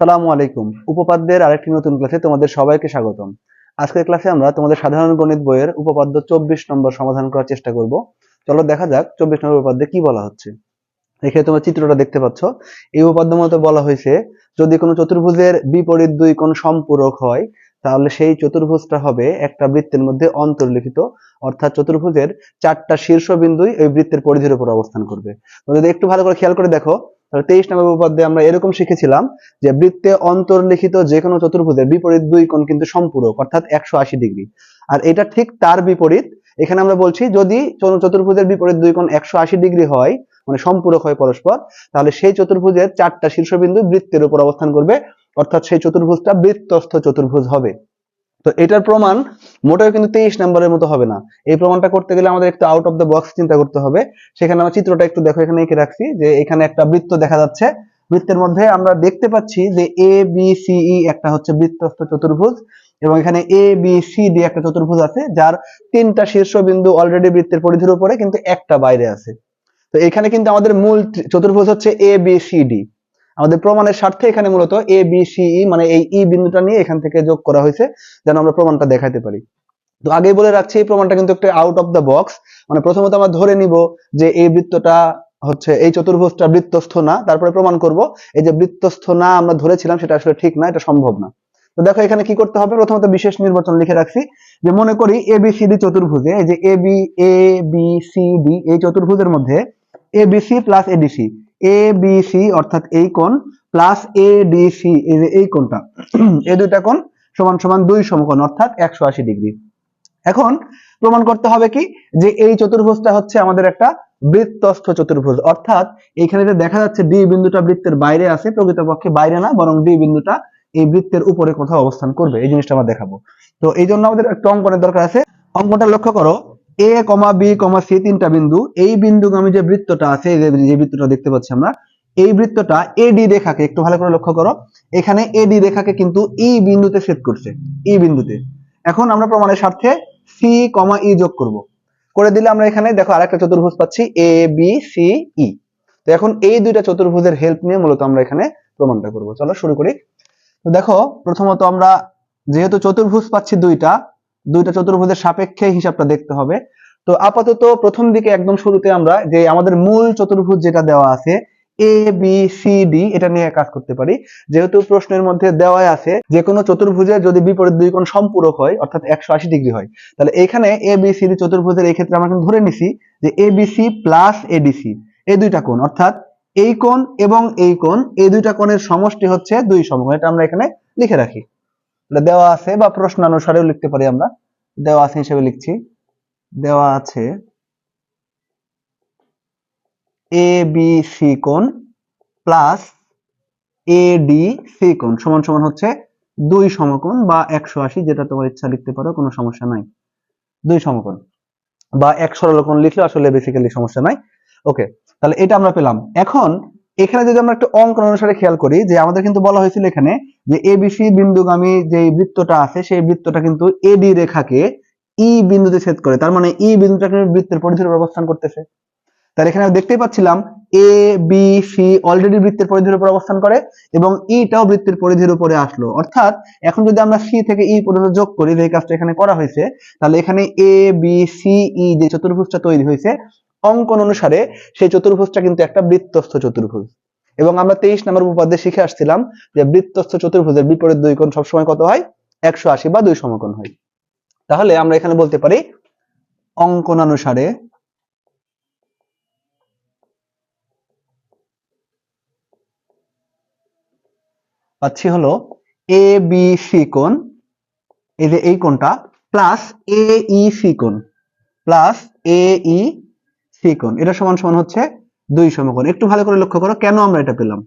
আসসালামু আলাইকুম। উপপাদ্যের আরেকটি নতুন ক্লাসে তোমাদের সবাইকে স্বাগতম। আজকের ক্লাসে আমরা তোমাদের সাধারণ গণিত বইয়ের উপপাদ্য চব্বিশ নম্বর সমাধান করার চেষ্টা করব। চলো দেখা যাক চব্বিশ নম্বর উপপাদ্যে কি বলা হচ্ছে। এখানে তোমরা চিত্রটা দেখতে পাচ্ছ। এই উপপাদ্য মতো বলা হয়েছে, যদি কোনো চতুর্ভুজের বিপরীত দুই কোণ সম্পূরক হয়, তাহলে সেই চতুর্ভুজটা হবে একটা বৃত্তের মধ্যে অন্তর্লিখিত, অর্থাৎ চতুর্ভুজের চারটা শীর্ষ শীর্ষবিন্দুই ওই বৃত্তের পরিধির উপর অবস্থান করবে। যদি একটু ভালো করে খেয়াল করে দেখো তেইশ নম্বর উপপাদ্যে আমরা এরকম শিখেছিলাম যে বৃত্তে অন্তর্লিখিত যে কোনো চতুর্ভুজের বিপরীত দুই কোণ কিন্তু সম্পূরক, অর্থাৎ একশো আশি ডিগ্রি। আর এটা ঠিক তার বিপরীত, এখানে আমরা বলছি যদি চতুর্ভুজের বিপরীত দুই কোণ একশো আশি ডিগ্রি হয় মানে সম্পূরক হয় পরস্পর, তাহলে সেই চতুর্ভুজের চারটা শীর্ষবিন্দু বৃত্তের উপর অবস্থান করবে, অর্থাৎ সেই চতুর্ভুজটা বৃত্তস্থ চতুর্ভুজ হবে। তো এটার প্রমাণ মোটেও কিন্তু তেইশ নম্বরের মতো হবে না। এই প্রমাণটা করতে গেলে আমাদের একটু আউট অফ দ্য বক্স চিন্তা করতে হবে। সেখানে আমরা চিত্রটা একটু দেখো, এখানে এঁকে রাখছি যে এখানে একটা বৃত্ত দেখা যাচ্ছে। বৃত্তের মধ্যে আমরা দেখতে পাচ্ছি যে এ বি সি ই একটা হচ্ছে বৃত্তস্থ চতুর্ভুজ এবং এখানে এ বি সি ডি একটা চতুর্ভুজ আছে, যার তিনটা শীর্ষবিন্দু অলরেডি বৃত্তের পরিধির উপরে, কিন্তু একটা বাইরে আছে। তো এখানে কিন্তু আমাদের মূল চতুর্ভুজ হচ্ছে এ বি সি ডি আমাদের প্রমাণের স্বার্থে এখানে মূলত এ বি সি ই মানে এই ই বিন্দুটা নিয়ে এখান থেকে যোগ করা হয়েছে, যেন আমরা প্রমাণটা দেখাতে পারি। তো আগেই বলে রাখছি, এই প্রমাণটা কিন্তু একটা আউট অফ দ্য বক্স মানে প্রথমত আমরা ধরে নিব যে এই বৃত্তটা হচ্ছে এই চতুর্ভুজটা বৃত্তস্থ না, তারপরে প্রমাণ করব, এই যে বৃত্তস্থ না আমরা ধরেছিলাম, সেটা আসলে ঠিক না, এটা সম্ভব না। তো দেখো এখানে কি করতে হবে, প্রথমত বিশেষ নির্বাচন লিখে রাখছি, যে মনে করি এ বি সি ডি চতুর্ভুজে, এই যে A B A B C D এই চতুর্ভুজের মধ্যে A B C plus ADC A B C অর্থাৎ এই কোণ প্লাস এ ডি সি এই যে এই কোণটা। এই দুইটা কোণ সমান সমান দুই সমকোণ অর্থাৎ একশো আশি ডিগ্রি। এখন প্রমাণ করতে হবে কি? যে এই চতুর্ভুজটা হচ্ছে আমাদের একটা বৃত্তস্থ চতুর্ভুজ। অর্থাৎ এখানে যে দেখা যাচ্ছে ডি বিন্দুটা বৃত্তের বাইরে আছে, প্রকৃতপক্ষে বাইরে না, বরং ডি বিন্দুটা এই বৃত্তের উপরে কোথাও অবস্থান করবে। এই জিনিসটা আমরা দেখাবো। তো এই জন্য আমাদের একটা অঙ্কনের দরকার আছে। অঙ্কটা লক্ষ্য করো। এ কমা বি কমা সি তিনটা বিন্দু, এই বিন্দুগামী যে বৃত্তটা আছে যে- বৃত্তটা দেখতে পাচ্ছি আমরা, এই বৃত্তটা এডি রেখাকে একটু ভালো করে লক্ষ্য করো। এখানে এডি রেখাকে কিন্তু ই বিন্দুতে ছেদ করছে ই বিন্দুতে। এখন আমরা প্রমাণের স্বার্থে সি কমা ই যোগ করব। করে দিলে আমরা এখানে দেখো আরেকটা চতুর্ভুজ পাচ্ছি এ বি সি ই তো এখন এই দুইটা চতুর্ভুজের হেল্প নিয়ে মূলত আমরা এখানে প্রমাণটা করব। চলো শুরু করি। তো দেখো, প্রথমত আমরা যেহেতু চতুর্ভুজ পাচ্ছি দুইটা দুইটা চতুর্ভুজের সাপেক্ষে হিসাবটা দেখতে হবে। তো আপাতত প্রথম দিকে একদম শুরুতে আমরা যে আমাদের মূল চতুর্ভুজ যেটা দেওয়া আছে এ বি সি ডি এটা নিয়ে কাজ করতে পারি। যেহেতু প্রশ্নের মধ্যে দেওয়াই আছে, যে কোনো চতুর্ভুজে যদি বিপরীত দুই কোণ সম্পূরক হয়, অর্থাৎ একশো আশি ডিগ্রি হয়, তাহলে এখানে এ বি সি ডি চতুর্ভুজের এই ক্ষেত্রে আমরা ধরে নিছি যে A B C plus ADC এই দুইটা কোণ, অর্থাৎ এই কোণ এবং এই কোণ, এই দুইটা কোণের সমষ্টি হচ্ছে দুই সমকোণ এটা আমরা এখানে লিখে রাখি। দেওয়া আছে বা প্রশ্নানুসারেও লিখতে পারি আমরা। দেওয়া আছে হিসেবে লিখছি। দেওয়া আছে এ বি সি কোণ প্লাস এ ডি সি কোণ সমান সমান হচ্ছে দুই সমকোণ বা একশো আশি, যেটা তোমার ইচ্ছা লিখতে পারো, কোনো সমস্যা নাই। দুই সমকোণ বা এক সরলকোণ লিখলে আসলে বেসিক্যালি সমস্যা নাই। ওকে তাহলে এটা আমরা পেলাম। এখন এখানে যদি আমরা একটা অঙ্কন অনুসারে খেয়াল করি, যে আমাদের কিন্তু বলা হয়েছিল এখানে যে এবিসি বিন্দুগামী যে বৃত্তটা আছে, সেই বৃত্তটা কিন্তু এডি রেখাকে ই বিন্দুতে ছেদ করে, তার মানে ই বিন্দুটা কিন্তু বৃত্তের পরিধির অবস্থান করতেছে। তাহলে এখানে আমরা দেখতেই পাচ্ছিলাম, এ, বি, সি অলরেডি বৃত্তের পরিধির উপর অবস্থান করে এবং ইটাও বৃত্তের পরিধির উপরে আসলো। অর্থাৎ এখন যদি আমরা সি থেকে ই পর্যন্ত যোগ করি, যে কাজটা এখানে করা হয়েছে, তাহলে এখানে এ, বি, সি, ই যে চতুর্ভুজটা তৈরি হয়েছে অঙ্কন অনুসারে সেই চতুর্ভুজটা কিন্তু একটা বৃত্তস্থ চতুর্ভুজ। এবং আমরা তেইশ নম্বর উপপাদ্যে শিখে আসছিলাম যে বৃত্তস্থ চতুর্ভুজের বিপরীত দুই কোণ সবসময় কত হয়? একশো আশি বা দুই সমকোণ হয়। তাহলে আমরা এখানে বলতে পারি অঙ্কনানুসারে পাচ্ছি হলো এ, বি, সি কোণ। এই যে এই কোণটা প্লাস এ, ই, সি কোণ। প্লাস এ, ই সি কোণ এটা সমান সমান হচ্ছে দুই সমকোণ। একটু ভালো করে লক্ষ্য করো, কেন আমরা এটা পেলাম?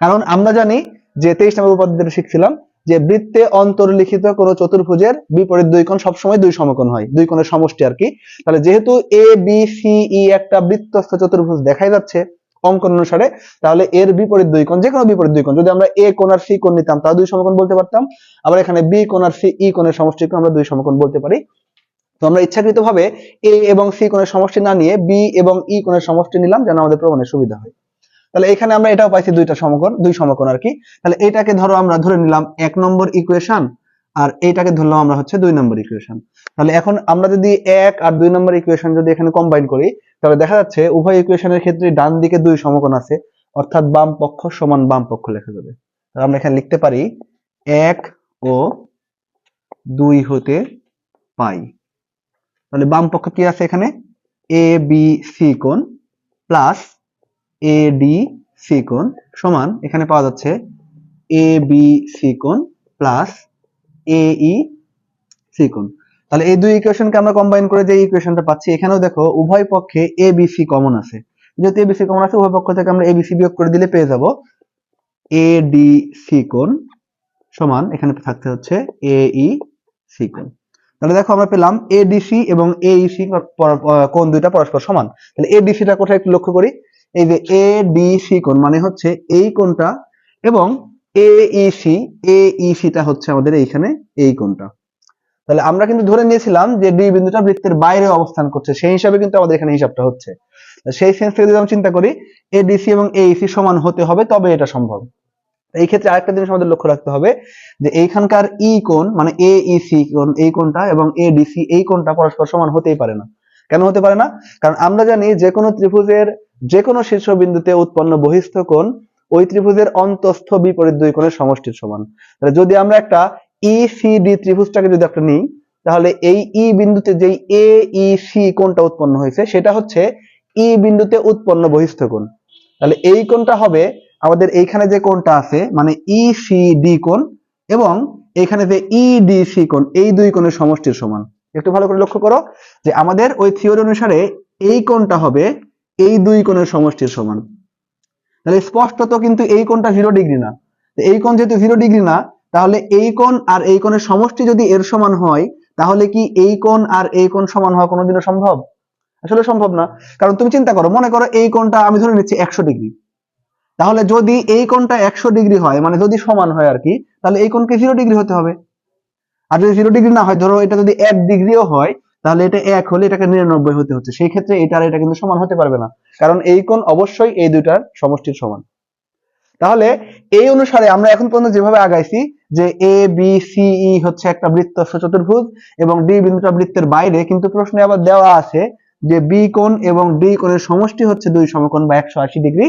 কারণ আমরা জানি যে তেইশ নম্বর উপাদ্য শিখছিলাম যে বৃত্তে অন্তর্লিখিত কোন চতুর্ভুজের বিপরীত দুই কোণ সবসময় দুই সমকোণ হয়, দুই কোণের সমষ্টি আর কি। তাহলে যেহেতু এ বি সি ই একটা বৃত্তস্থ চতুর্ভুজ দেখাই যাচ্ছে অঙ্কন অনুসারে, তাহলে এর বিপরীত দুই কোণ যে কোনো বিপরীত দুই কোণ, যদি আমরা এ কোণ আর সি কোণ নিতাম তা দুই সমকোণ বলতে পারতাম। আবার এখানে বি কোণ আর সি ই কোণের সমষ্টিকে আমরা দুই সমকোণ বলতে পারি। তো আমরা ইচ্ছাকৃতভাবে এ এবং সি কোণের সমষ্টি না নিয়ে বি এবং ই কোণের সমষ্টি নিলাম, যেন আমাদের প্রমাণের সুবিধা হয়। তাহলে এখানে আমরা এটাও পাইছি দুইটা সমকোণ, দুই সমকোণ আর কি। তাহলে এটাকে ধরো আমরা ধরে নিলাম এক নম্বর ইকুয়েশন আর এইটাকে ধরলাম আমরা হচ্ছে দুই নম্বর ইকুয়েশন তাহলে এখন আমরা যদি এক আর দুই নম্বর ইকুয়েশন যদি এখানে কম্বাইন করি, তাহলে দেখা যাচ্ছে উভয় ইকুয়েশনের ক্ষেত্রে ডান দিকে দুই সমকোণ আছে, অর্থাৎ বাম পক্ষ সমান বাম পক্ষ লেখা যাবে। তাহলে আমরা এখানে লিখতে পারি এক ও দুই হতে পাই। তাহলে বাম পক্ষ কি আছে এখানে? এ বি সি কোণ প্লাস এ ডি সি কোণ সমান এখানে পাওয়া যাচ্ছে এ বি সি কোণ প্লাস এ ই সি কোণ। তাহলে এই দুই ইকুয়েশনকে আমরা কম্বাইন করে যে ইকুয়েশনটা পাচ্ছি, এখানেও দেখো উভয় পক্ষে এ বি সি কমন আছে। যেহেতু এ বি সি কমন আছে, উভয় পক্ষ থেকে আমরা এ বি সি বিয়োগ করে দিলে পেয়ে যাব এ ডি সি কোণ সমান এখানে থাকতে হচ্ছে এ ই সি কোণ। তাহলে দেখো আমরা পেলাম এডিসি এবং এইসি কোণ দুইটা পরস্পর সমান। তাহলে এডিসিটা কোথায় একটু লক্ষ্য করি। এই যে এডিসি কোণ মানে হচ্ছে এই কোণটা এবং এইসি এইসিটা হচ্ছে আমাদের এইখানে এই কোণটা। তাহলে আমরা কিন্তু ধরে নিয়েছিলাম যে ডি বিন্দুটা বৃত্তের বাইরে অবস্থান করছে, সেই হিসাবে কিন্তু আমাদের এখানে হিসাবটা হচ্ছে। সেই সেন্স থেকে যদি আমরা চিন্তা করি এডিসি এবং এইসি সমান হতে হবে, তবে এটা সম্ভব। এই ক্ষেত্রে আরেকটা জিনিস আমাদের লক্ষ্য রাখতে হবে যে এইখানকার ই কোণ মানে এ সি কোণ, এই কোণটা এবং এ ডিসি এই কোণটা পরস্পর সমান হতেই পারে না। কেন হতে পারে না? কারণ আমরা জানি যে কোনো ত্রিভুজের যে কোনো শীর্ষবিন্দুতে উৎপন্ন বহিস্থ কোণ ওই ত্রিভুজের অন্তস্থ বিপরীত দুই কোণের সমষ্টির সমান। তাহলে যদি আমরা একটা ই সি ডি ত্রিভুজটাকে যদি একটা নিই, তাহলে এই ই বিন্দুতে যেই এ ই সি কোণটা উৎপন্ন হয়েছে, সেটা হচ্ছে ই বিন্দুতে উৎপন্ন বহিস্থ কোণ। তাহলে এই কোণটা হবে আমাদের এইখানে যে কোণটা আছে মানে ই সি ডি কোণ এবং এখানে যে ই ডি সি কোণ, এই দুই কোণের সমষ্টির সমান। একটু ভালো করে লক্ষ্য করো যে আমাদের ওই থিওরি অনুসারে এই কোণটা হবে এই দুই কোণের সমষ্টির সমান। তাহলে স্পষ্টত কিন্তু এই কোণটা জিরো ডিগ্রি না। এই কোণ যেহেতু জিরো ডিগ্রি না, তাহলে এই কোণ আর এই কোণের সমষ্টি যদি এর সমান হয়, তাহলে কি এই কোণ আর এই কোণ সমান হওয়া কোনোদিনও সম্ভব? আসলে সম্ভব না। কারণ তুমি চিন্তা করো, মনে করো এই কোণটা আমি ধরে নিচ্ছি একশো ডিগ্রি তাহলে যদি এই কোণটা একশো ডিগ্রি হয় মানে যদি সমান হয় আর কি, তাহলে এই কোণকে জিরো ডিগ্রি হতে হবে। আর যদি জিরো ডিগ্রি না হয়, ধরো এটা যদি এক ডিগ্রিও হয়, তাহলে এটা এক হলে এটাকে নিরানব্বই হতে হচ্ছে। সেই ক্ষেত্রে এটা আর এটা কিন্তু সমান হতে পারবে না। কারণ এই কোণ অবশ্যই এই দুইটার সমষ্টির সমান। তাহলে এই অনুসারে আমরা এখন পর্যন্ত যেভাবে আগাইছি, যে এ বি সি ই হচ্ছে একটা বৃত্ত চতুর্ভুজ, এবং ডি বিন্দুটা বৃত্তের বাইরে, কিন্তু প্রশ্নে আবার দেওয়া আছে যে বি কোণ এবং ডি কোণের সমষ্টি হচ্ছে দুই সমকোণ বা একশো আশি ডিগ্রি।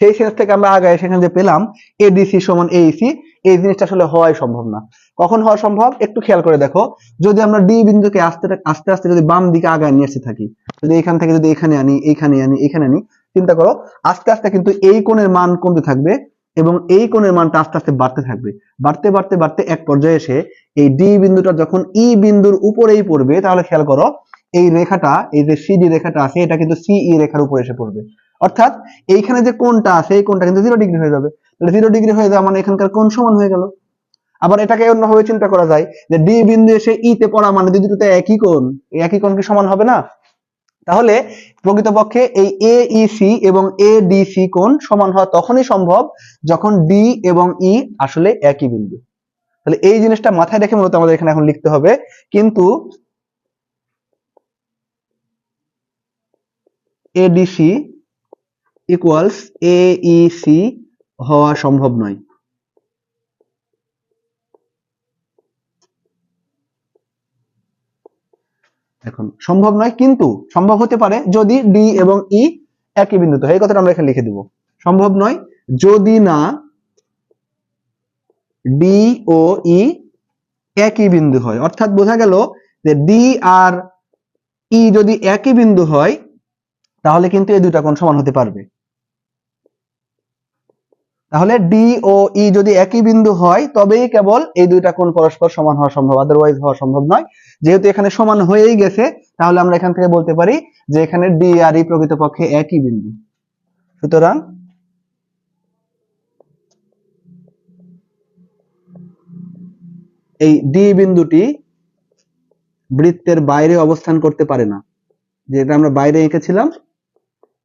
সেই সেন্স থেকে আমরা আগে সেখানে যে পেলাম এডিসি সমান এইসি এই জিনিসটা আসলে হওয়াই সম্ভব না। কখন হওয়া সম্ভব? একটু খেয়াল করে দেখো। যদি আমরা ডি বিন্দুকে আস্তে আস্তে আস্তে যদি বাম দিকে আগায় নিয়ে আসতে থাকি, যদি এখান থেকে যদি এখানে আনি এখানে আনি এখানে আনি, চিন্তা করো, আস্তে আস্তে কিন্তু এই কোণের মান কমতে থাকবে এবং এই কোণের মানটা আস্তে আস্তে বাড়তে থাকবে। বাড়তে বাড়তে বাড়তে এক পর্যায়ে এসে এই ডি বিন্দুটা যখন ই বিন্দুর উপরেই পড়বে, তাহলে খেয়াল করো এই রেখাটা, এই যে সিডি রেখাটা আছে, এটা কিন্তু সিই রেখার উপরে এসে পড়বে। অর্থাৎ এইখানে যে কোণটা আছে, এই কোণটা কিন্তু জিরো ডিগ্রি হয়ে যাবে। তাহলে জিরো ডিগ্রি হয়ে যাওয়া মানে এখানকার কোণ সমান হয়ে গেল। আবার এটাকে অন্যভাবে চিন্তা করা যায় যে ডি বিন্দু এসে ই তে পড়া মানে দুটোতে একই এই একই কোণ কি সমান হবে না? তাহলে প্রকৃতপক্ষে এই এ সি এবং এ ডি সি কোণ সমান হওয়া তখনই সম্ভব যখন ডি এবং ই আসলে একই বিন্দু। তাহলে এই জিনিসটা মাথায় রেখে মূলত আমাদের এখানে এখন লিখতে হবে। কিন্তু এডিসি ইকুয়ালস এইসি হওয়া সম্ভব নয়। এখন, সম্ভব নয় কিন্তু সম্ভব হতে পারে যদি ডি এবং ই একই বিন্দুতে হয়। এই কথাটা আমরা এখানে লিখে দিব। সম্ভব নয় যদি না ডি ও ই একই বিন্দু হয়। অর্থাৎ বোঝা গেল যে ডি আর ই যদি একই বিন্দু হয় তাহলে কিন্তু এই দুইটা কোণ সমান হতে পারবে। তাহলে ডি ও ই যদি একই বিন্দু হয়, তবেই কেবল এই দুইটা কোণ পরস্পর সমান হওয়া সম্ভব। আদারওয়াইজ হওয়া সম্ভব নয়। যেহেতু এখানে সমান হয়েই গেছে, তাহলে আমরা এখান থেকে বলতে পারি যে এখানে ডি আর ই প্রকৃতপক্ষে একই বিন্দু। সুতরাং এই ডি বিন্দুটি বৃত্তের বাইরে অবস্থান করতে পারে না। যেটা আমরা বাইরে এঁকেছিলাম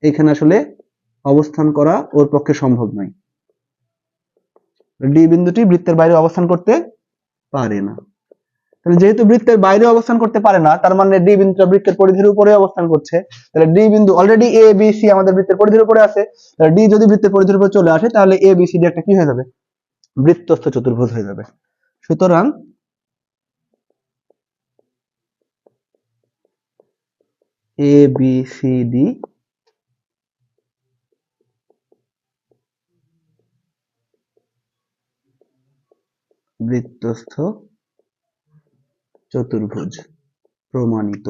এখানে আসলে অবস্থান করা ওর পক্ষে সম্ভব নয়। ডি বিন্দুটি বৃত্তের বাইরে অবস্থান করতে পারে না। তাহলে যেহেতু বৃত্তের বাইরে অবস্থান করতে পারে না, তার মানে ডি বিন্দুটা বৃত্তের পরিধির উপরে অবস্থান করছে। তাহলে ডি বিন্দু অলরেডি এ বি সি আমাদের বৃত্তের পরিধির উপরে আছে। তাহলে ডি যদি বৃত্তের পরিধির উপরে চলে আসে, তাহলে এ বি সি ডি একটা কি হয়ে যাবে? বৃত্তস্থ চতুর্ভুজ হয়ে যাবে। সুতরাং এ বি সি ডি বৃত্তস্থ চতুর্ভুজ প্রমাণিত।